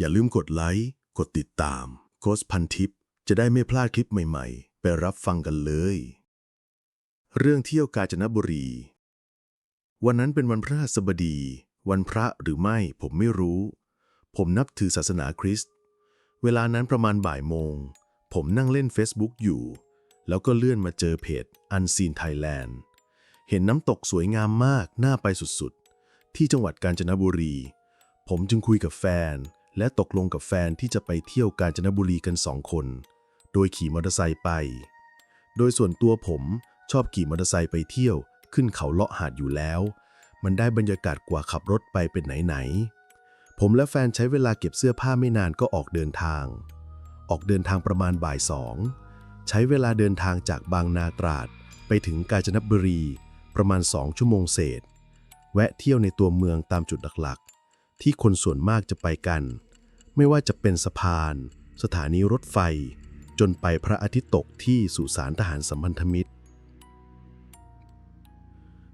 อย่าลืมกดไลค์ กดติดตาม โค้ชพันทิป จะได้ไม่พลาดคลิปใหม่ๆ ไปรับฟังกันเลย เรื่องเที่ยวกาญจนบุรี วันนั้นเป็นวันพฤหัสบดี วันพระหรือไม่ผมไม่รู้ ผมนับถือศาสนาคริสต์ เวลานั้นประมาณบ่ายโมง ผมนั่งเล่น Facebook อยู่ แล้วก็เลื่อนมาเจอเพจ Unseen Thailand เห็นน้ำตกสวยงามมาก น่าไปสุดๆ ที่จังหวัดกาญจนบุรี ผมจึงคุยกับแฟน และตกลงกับแฟนที่จะไปเที่ยวกาญจนบุรีกันสองคน โดยขี่มอเตอร์ไซค์ไป โดยส่วนตัวผมชอบขี่มอเตอร์ไซค์ไปเที่ยว ขึ้นเขาเลาะหาดอยู่แล้ว มันได้บรรยากาศกว่าขับรถไปเป็นไหนๆ ผมและแฟนใช้เวลาเก็บเสื้อผ้าไม่นานก็ออกเดินทาง ออกเดินทางประมาณบ่ายสอง ใช้เวลาเดินทางจากบางนาตราด ไปถึงกาญจนบุรี ประมาณ2ชั่วโมงเศษ แวะเที่ยวในตัวเมืองตามจุดหลักๆ ที่คนส่วนมากจะไปกัน ไม่ว่าจะเป็นสะพาน สถานีรถไฟ จนไปพระอาทิตย์ตกที่สุสานทหารสัมพันธมิตร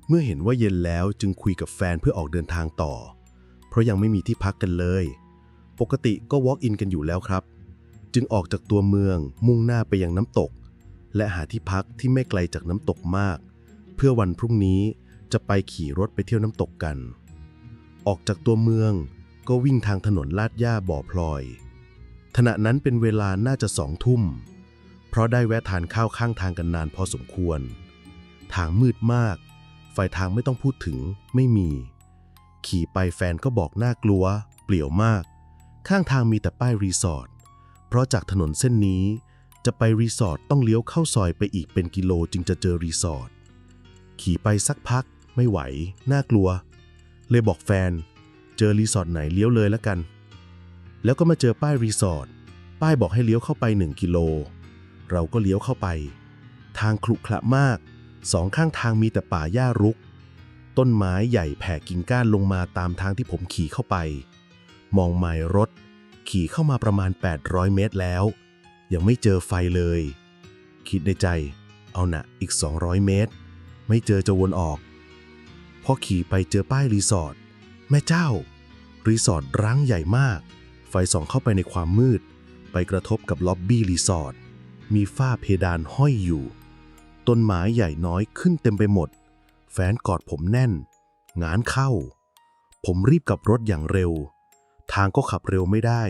เมื่อเห็นว่าเย็นแล้วจึงคุยกับแฟนเพื่อออกเดินทางต่อ เพราะยังไม่มีที่พักกันเลย ปกติก็ walk in กันอยู่แล้วครับ จึงออกจากตัวเมืองมุ่งหน้าไปยังน้ำตก และหาที่พักที่ไม่ไกลจากน้ำตกมาก เพื่อวันพรุ่งนี้จะไปขี่รถไปเที่ยวน้ำตกกัน ออกจากตัวเมือง ก็วิ่งทางถนนลาดหญ้าบ่อพลอย ขณะนั้นเป็นเวลาน่าจะสองทุ่ม เพราะได้แวะทานข้าวข้างทางกันนานพอสมควร ทางมืดมาก ไฟทางไม่ต้องพูดถึงไม่มี ขี่ไปแฟนก็บอกน่ากลัว เปลี่ยวมาก ข้างทางมีแต่ป้ายรีสอร์ท เพราะจากถนนเส้นนี้ จะไปรีสอร์ทต้องเลี้ยวเข้าซอยไปอีกเป็นกิโลจึงจะเจอรีสอร์ท ขี่ไปสักพักไม่ไหว น่ากลัว เลยบอกแฟน เจอรีสอร์ทไหนเลี้ยวเลยแล้วกัน แล้วก็มาเจอป้ายรีสอร์ท ป้ายบอกให้เลี้ยวเข้าไป 1 กิโล เราก็เลี้ยวเข้าไป ทางขรุขระมาก สองข้างทางมีแต่ป่าหญ้ารุก ต้นไม้ใหญ่แผ่กิ่งก้านลงมาตามทางที่ผมขี่เข้าไป มองไมล์รถ ขี่เข้ามาประมาณ 800 เมตรแล้ว ยังไม่เจอไฟเลย คิดในใจ เอาหนะอีก 200 เมตร ไม่เจอจะวนออกพอขี่ไปเจอป้ายรีสอร์ท แม่เจ้า รีสอร์ทร้างใหญ่มาก ไฟส่องเข้าไปในความมืด ไปกระทบกับล็อบบี้รีสอร์ทมีฝ้าเพดานห้อยอยู่ ต้นไม้ใหญ่น้อยขึ้นเต็มไปหมด แฟนกอดผมแน่น งานเข้า ผมรีบกลับรถอย่างเร็ว ทางก็ขับเร็วไม่ได้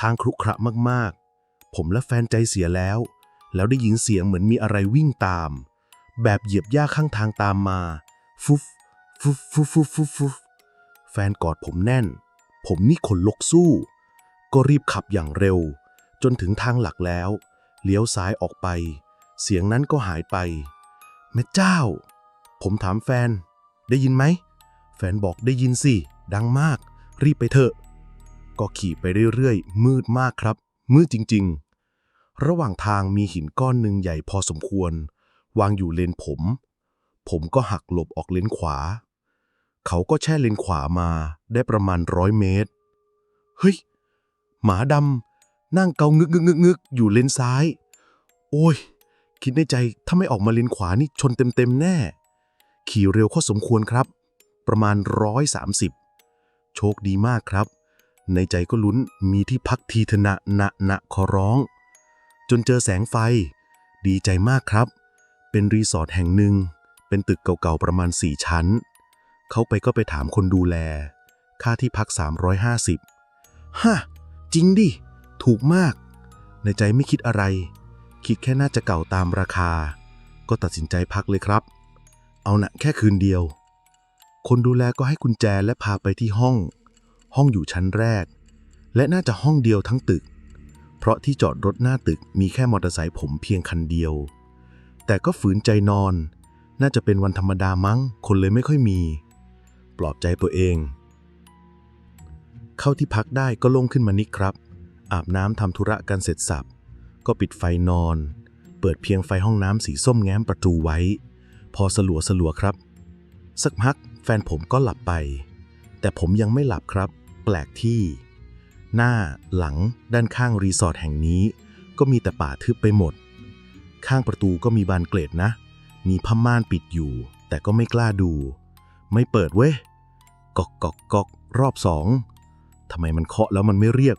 ทางครุขระมากๆ ผมและแฟนใจเสียแล้ว แล้วได้ยินเสียงเหมือนมีอะไรวิ่งตาม แบบเหยียบหญ้าข้างทางตามมา ฟุฟฟุฟฟุฟฟุฟฟุฟฟุฟแฟ นกอดผมแน่น ผมนี่ขนลุกสู้ ก็รีบขับอย่างเร็ว จนถึงทางหลักแล้ว เลี้ยวซ้ายออกไป เสียงนั้นก็หายไป แม่เจ้า ผมถามแฟน ได้ยินไหม แฟนบอกได้ยินสิ ดังมาก รีบไปเถอะ ก็ขี่ไปเรื่อยๆ มืดมากครับ มืดจริง ๆ ระหว่างทางมีหินก้อนหนึ่งใหญ่พอสมควร วางอยู่เลนผม ผมก็หักหลบออกเลนขวา เขาก็แช่เลนขวามาได้ประมาณร้อยเมตร เฮ้ย หมาดำนั่งเกางึกงึกงึกงึกอยู่เลนซ้าย โอ้ย คิดในใจถ้าไม่ออกมาเลนขวานี่ชนเต็มๆแน่ ขี่เร็วข้อสมควรครับ ประมาณร้อยสามสิบโชคดีมากครับ ในใจก็ลุ้นมีที่พักทีเถนะนะนะขอร้อง จนเจอแสงไฟ ดีใจมากครับ เป็นรีสอร์ทแห่งหนึ่ง เป็นตึกเก่าๆประมาณ4ชั้น เขาไปก็ไปถามคนดูแล ค่าที่พัก 350ฮะจริงดิ ถูกมาก ในใจไม่คิดอะไร คิดแค่น่าจะเก่าตามราคา ก็ตัดสินใจพักเลยครับ เอาหนะแค่คืนเดียว คนดูแลก็ให้กุญแจและพาไปที่ห้อง ห้องอยู่ชั้นแรก และน่าจะห้องเดียวทั้งตึก เพราะที่จอดรถหน้าตึกมีแค่มอเตอร์ไซค์ผมเพียงคันเดียว แต่ก็ฝืนใจนอน น่าจะเป็นวันธรรมดามั้ง คนเลยไม่ค่อยมี ปลอบใจตัวเอง เข้าที่พักได้ก็ลงขึ้นมานิดครับ อาบน้ำทำธุระกันเสร็จสับ ก็ปิดไฟนอน เปิดเพียงไฟห้องน้ำสีส้มแง้มประตูไว้ พอสลัวสลัวครับ สักพักแฟนผมก็หลับไป แต่ผมยังไม่หลับครับ แปลกที่ หน้าหลังด้านข้างรีสอร์ทแห่งนี้ ก็มีแต่ป่าทึบไปหมด ข้างประตูก็มีบานเกล็ดนะ มีผ้าม่านปิดอยู่ แต่ก็ไม่กล้าดู ไม่เปิดเว้ย กอกกอกกอกรอบสองทำไมมันเคาะแล้วมันไม่เรียก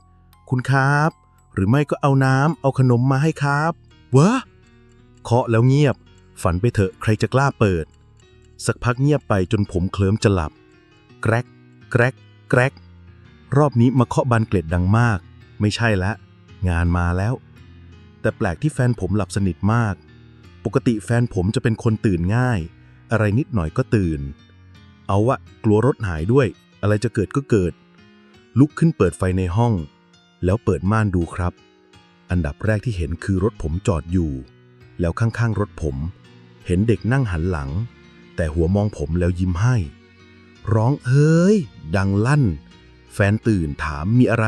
คุณครับ หรือไม่ก็เอาน้ำเอาขนมมาให้ครับวะเคาะแล้วเงียบ ฝันไปเถอะใครจะกล้าเปิด สักพักเงียบไปจนผมเคลิ้มจะหลับ แกรกแกรกแกรกรอบนี้มาเคาะบานเกล็ดดังมาก ไม่ใช่ละ งานมาแล้ว แต่แปลกที่แฟนผมหลับสนิทมาก ปกติแฟนผมจะเป็นคนตื่นง่าย อะไรนิดหน่อยก็ตื่น เอาวะกลัวรถหายด้วย อะไรจะเกิดก็เกิด ลุกขึ้นเปิดไฟในห้อง แล้วเปิดม่านดูครับ อันดับแรกที่เห็นคือรถผมจอดอยู่ แล้วข้างๆรถผม เห็นเด็กนั่งหันหลัง แต่หัวมองผมแล้วยิ้มให้ ร้องเฮ้ย ดังลั่น แฟนตื่นถามมีอะไร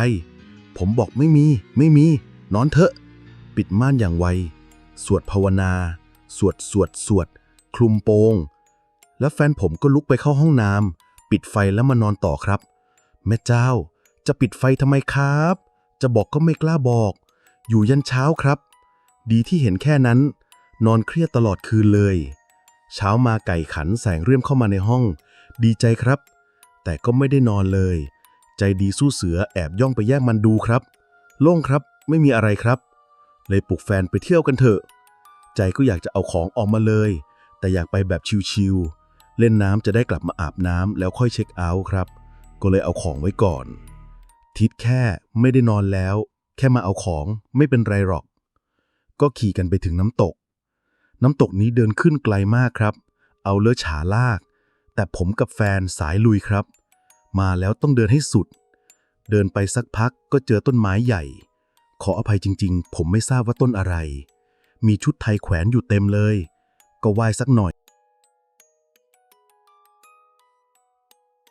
ผมบอกไม่มี ไม่มี นอนเถอะ ปิดม่านอย่างไว สวดภาวนา สวดสวดสวด คลุมโปง แล้วแฟนผมก็ลุกไปเข้าห้องน้ำปิดไฟแล้วมานอนต่อครับ แม่เจ้า จะปิดไฟทำไมครับ จะบอกก็ไม่กล้าบอก อยู่ยันเช้าครับ ดีที่เห็นแค่นั้น นอนเครียดตลอดคืนเลย เช้ามาไก่ขันแสงเรื่มเข้ามาในห้อง ดีใจครับ แต่ก็ไม่ได้นอนเลย ใจดีสู้เสือแอบย่องไปแย่งมันดูครับ โล่งครับไม่มีอะไรครับ เลยปลุกแฟนไปเที่ยวกันเถอะ ใจก็อยากจะเอาของออกมาเลย แต่อยากไปแบบชิวๆ เล่นน้ำจะได้กลับมาอาบน้ำแล้วค่อยเช็คเอาท์ครับ ก็เลยเอาของไว้ก่อน ทิดแค่ไม่ได้นอนแล้ว แค่มาเอาของไม่เป็นไรหรอก ก็ขี่กันไปถึงน้ำตก น้ำตกนี้เดินขึ้นไกลมากครับ เอาเลือฉาลาก แต่ผมกับแฟนสายลุยครับ มาแล้วต้องเดินให้สุด เดินไปสักพักก็เจอต้นไม้ใหญ่ ขออภัยจริง ๆ ผมไม่ทราบว่าต้นอะไร มีชุดไทยแขวนอยู่เต็มเลย ก็ไหว้สักหน่อย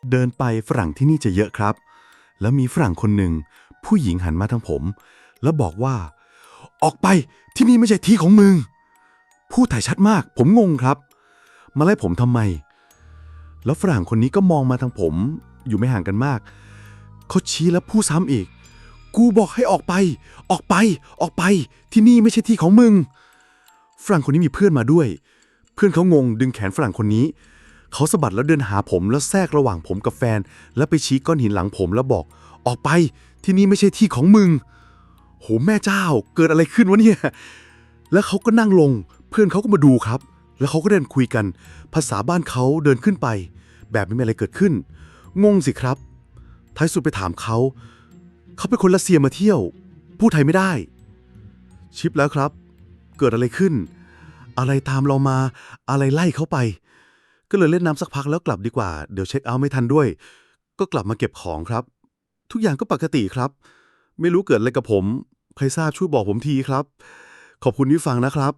เดินไปฝรั่งที่นี่จะเยอะครับ แล้วมีฝรั่งคนหนึ่ง ผู้หญิงหันมาทางผม แล้วบอกว่า ออกไปที่นี่ไม่ใช่ที่ของมึง พูดถ่ายชัดมาก ผมงงครับ มาไล่ผมทำไม แล้วฝรั่งคนนี้ก็มองมาทางผม อยู่ไม่ห่างกันมาก เขาชี้แล้วพูดซ้ำอีก กูบอกให้ออกไป ออกไป ออกไป ที่นี่ไม่ใช่ที่ของมึง ฝรั่งคนนี้มีเพื่อนมาด้วย เพื่อนเขางงดึงแขนฝรั่งคนนี้ เขาสะบัดแล้วเดินหาผมแล้วแทรกระหว่างผมกับแฟน แล้วไปชี้ก้อนหินหลังผมแล้วบอก ออกไปที่นี่ไม่ใช่ที่ของมึง โหแม่เจ้า เกิดอะไรขึ้นวะเนี่ย แล้วเขาก็นั่งลง เพื่อนเขาก็มาดูครับ แล้วเขาก็เดินคุยกัน ภาษาบ้านเขาเดินขึ้นไป แบบไม่มีอะไรเกิดขึ้น งงสิครับ ท้ายสุดไปถามเขา เขาเป็นคนรัสเซียมาเที่ยว พูดไทยไม่ได้ ชิปแล้วครับ เกิดอะไรขึ้น อะไรตามเรามา อะไรไล่เขาไป ก็เลยเล่นน้ำสักพักแล้วกลับดีกว่า เดี๋ยวเช็คเอาท์ไม่ทันด้วย ก็กลับมาเก็บของครับ ทุกอย่างก็ปกติครับ ไม่รู้เกิดอะไรกับผม ใครทราบช่วยบอกผมทีครับ ขอบคุณที่ฟังนะครับ